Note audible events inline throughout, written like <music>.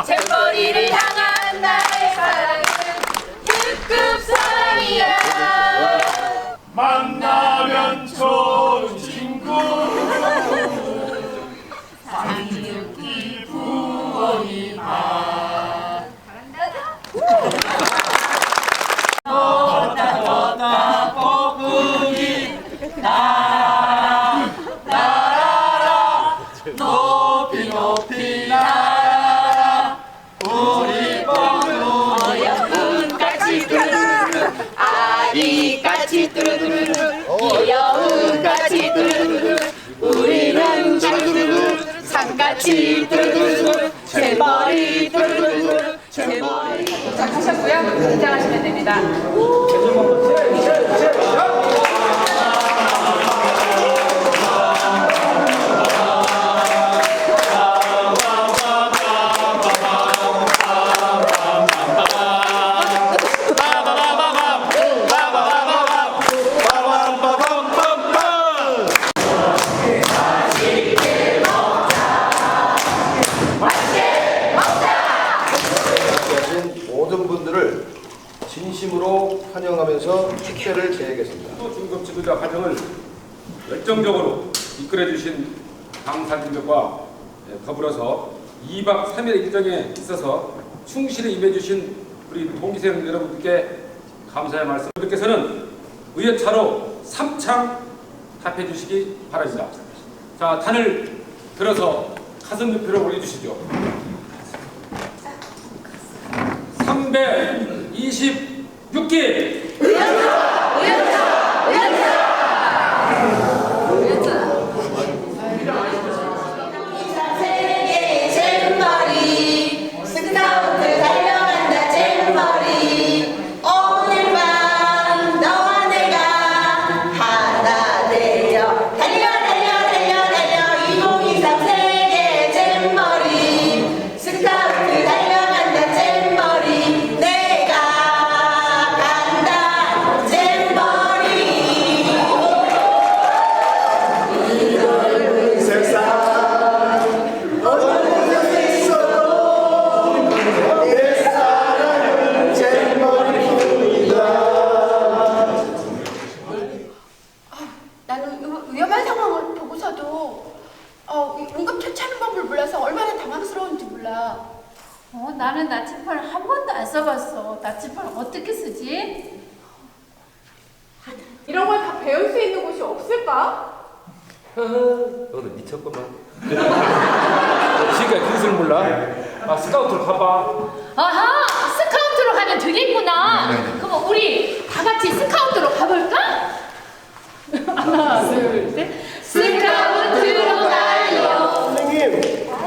잼버리를 향한 나의 사랑은 특급 사랑이야. 만나면 좋은 친구. 상륙기 부원이 아 나비 까치 뚜루두루 귀여운 까치 뚜루두루 우리는 뚜루두루 산까치 뚜루두루 제머리 뚜루두루 제머리. 도착하셨고요. 긴장하시면 됩니다. 진심으로 환영하면서 축제를 계획했습니다. 중급 지도자 과정을 열정적으로 이끌어주신 강사진들과 예, 더불어서 2박 3일 일정에 있어서 충실히 임해주신 우리 동기생 여러분께 감사의 말씀. 여러분께서는 의회차로 3창 답해 주시기 바랍니다. 자, 단을 들어서 가슴 높이로 올려주시죠. 3배 26개. 나는 위- 위험한 상황을 보고서도 어, 이 응급 처치하는 법을 몰라서 얼마나 당황스러운지 몰라. 어, 나는 나침반 한 번도 안 써봤어. 나침반 어떻게 쓰지? 이런 걸 다 배울 수 있는 곳이 없을까? 너도 미쳤구만. <laughs> 지금까지 기술 몰라? 아, 스카우트로 가봐. 아하! 스카우트로 가면 되겠구나. 그럼 우리 다 같이 스카우트로 가볼까? 하나, 둘, 셋. 스카우트로 가요. 선생님,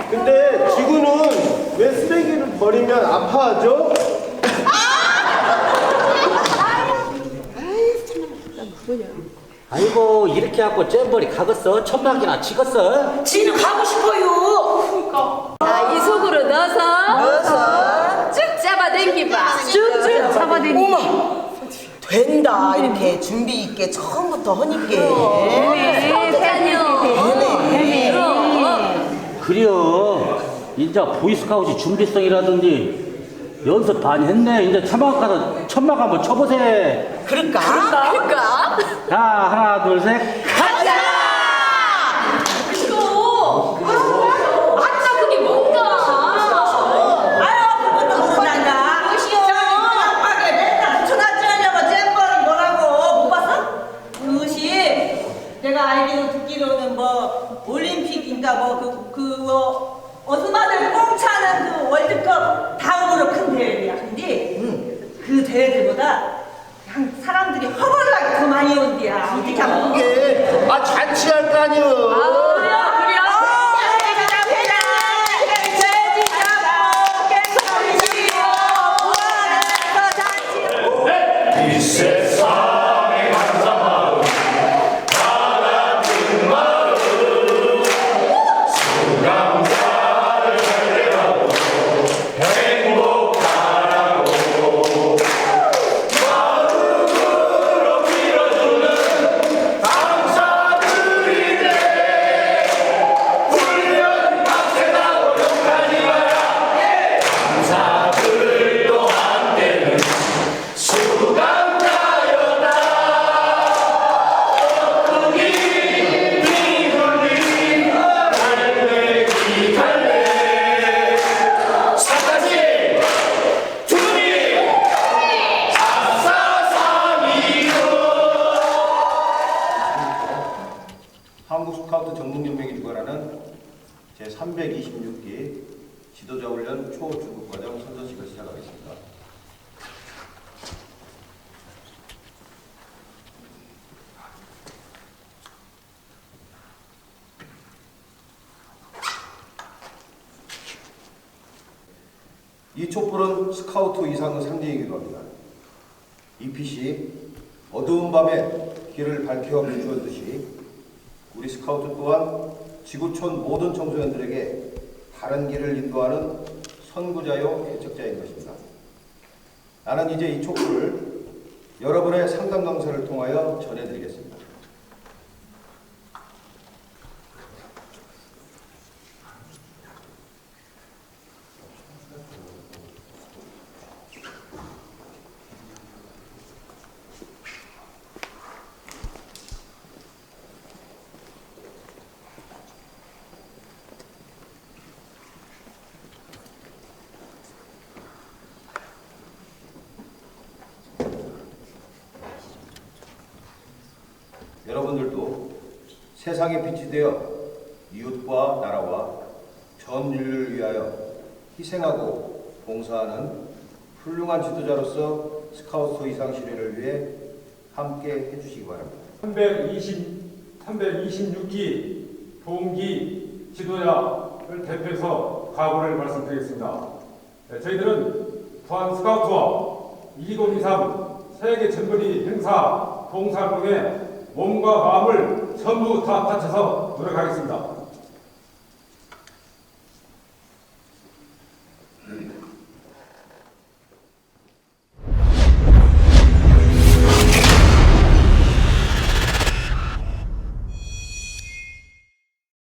근데 지구는 왜 쓰레기를 버리면 아파하죠? 아이고 이렇게 하고 잼버리 가겠어 천막이나 치겠어 지는 가고 싶어요 자, 이 속으로 넣어서 넣어서 쭉 잡아당기봐. 쭉쭉 잡아당기봐. 어머 된다. 이렇게 준비 있게 처음부터 하니까 그러니까요. 네네. 그래요. 이제 보이스카우트 준비성이라든지 연습 많이 했네. 이제 천막 가서 천막 한번 쳐보세. 그럴까? 그러니까. 자 하나 둘 셋. 가 326기 지도자 훈련 초중급 과정 선서식을 시작하겠습니다. 이 촛불은 스카우트 이상의 상징이기도 합니다. 이 빛이 어두운 밤에 길을 밝혀 비추었듯이 우리 스카우트 또한 지구촌 모든 청소년들에게 바른 길을 인도하는 선구자요 개척자인 것입니다. 나는 이제 이 촉구를 여러분의 상담 강사를 통하여 전해드리겠습니다. 여러분들도 세상의 빛이 되어 이웃과 나라와 전 인류를 위하여 희생하고 봉사하는 훌륭한 지도자로서 스카우트 이상 실현을 위해 함께 해주시기 바랍니다. 320, 326기 동기 지도자를 대표해서 각오를 말씀드리겠습니다. 네, 저희들은 부안 스카우트와 2023 세계 잼버리 행사 봉사활동에 몸과 마음을 전부 다 바쳐서 노력하겠습니다.